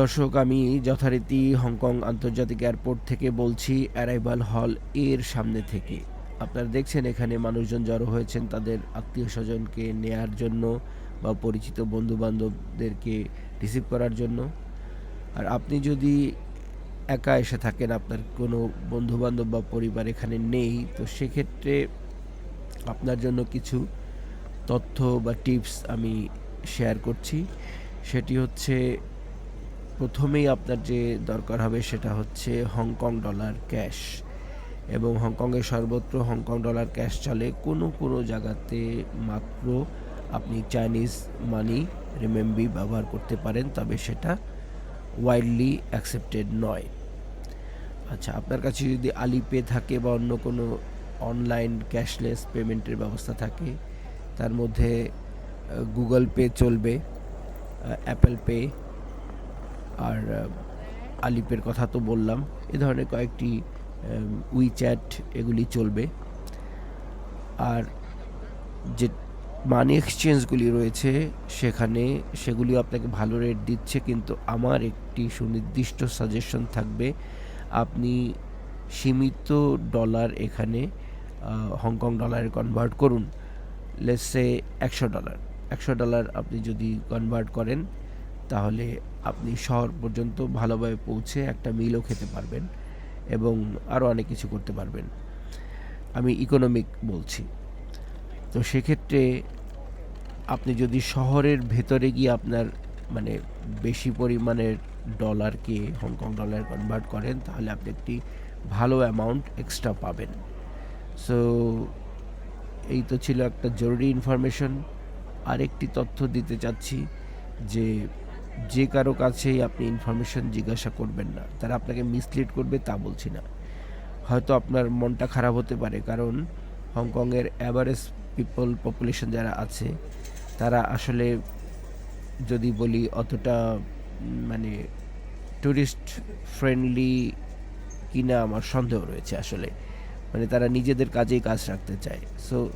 দর্শক, আমি যথারীতি হংকং আন্তর্জাতিক এয়ারপোর্ট থেকে বলছি, অ্যারাইভাল হল এর সামনে থেকে। আপনারা দেখছেন, এখানে মানুষজন জড়ো হয়েছেন তাদের আত্মীয় স্বজনকে নেয়ার জন্য বা পরিচিত বন্ধু বান্ধবদেরকে রিসিভ করার জন্য। আর আপনি যদি একা এসে থাকেন, আপনার কোনো বন্ধু বান্ধব বা পরিবার এখানে নেই, তো সেক্ষেত্রে আপনার জন্য কিছু তথ্য বা টিপস আমি শেয়ার করছি। সেটি হচ্ছে প্রথমেই আপনার যে দরকার হবে সেটা হচ্ছে হংকং ডলার ক্যাশ। এবং হংকংয়ের সর্বত্র হংকং ডলার ক্যাশ চলে কোনো কোনো জায়গাতে মাত্র আপনি চাইনিজ মানি রেমেম্বি ব্যবহার করতে পারেন, তবে সেটা ওয়াইডলি অ্যাকসেপ্টেড নয়। আচ্ছা আপনার কাছে যদি আলিপে থাকে বা অন্য কোনো অনলাইন ক্যাশলেস পেমেন্টের ব্যবস্থা থাকে, তার মধ্যে গুগল পে চলবে অ্যাপেল পে আর আলিপের কথা তো বললাম। এ ধরনের কয়েকটি উইচ্যাট এগুলি চলবে। আর যে মানি এক্সচেঞ্জগুলি রয়েছে সেখানে সেগুলিও আপনাকে ভালো রেট দিচ্ছে, কিন্তু আমার একটি সুনির্দিষ্ট সাজেশন থাকবে। আপনি সীমিত ডলার এখানে হংকং ডলারে কনভার্ট করুন। লেসে একশো ডলার একশো ডলার আপনি যদি কনভার্ট করেন তাহলে আপনি শহর পর্যন্ত ভালোভাবে পৌঁছে একটা মিলও খেতে পারবেন এবং আরও অনেক কিছু করতে পারবেন। আমি ইকোনমিক বলছি। তো সেক্ষেত্রে আপনি যদি শহরের ভেতরে গিয়ে আপনার মানে বেশি পরিমাণের ডলারকে হংকং ডলার কনভার্ট করেন, তাহলে আপনি একটি ভালো অ্যামাউন্ট এক্সট্রা পাবেন। সো এই তো ছিল একটা জরুরি ইনফরমেশন আরেকটি তথ্য দিতে চাচ্ছি যে যে কারও কাছেই আপনি ইনফরমেশন জিজ্ঞাসা করবেন না। তারা আপনাকে মিসলিড করবে তা বলছি না। হয়তো আপনার মনটা খারাপ হতে পারে, কারণ হংকংয়ের অ্যাভারেজ পিপল পপুলেশন যারা আছে, তারা আসলে যদি বলি অতটা মানে টুরিস্ট ফ্রেন্ডলি কিনা আমার সন্দেহ রয়েছে আসলে। মানে তারা নিজেদের কাজেই কাজ রাখতে চায়। সো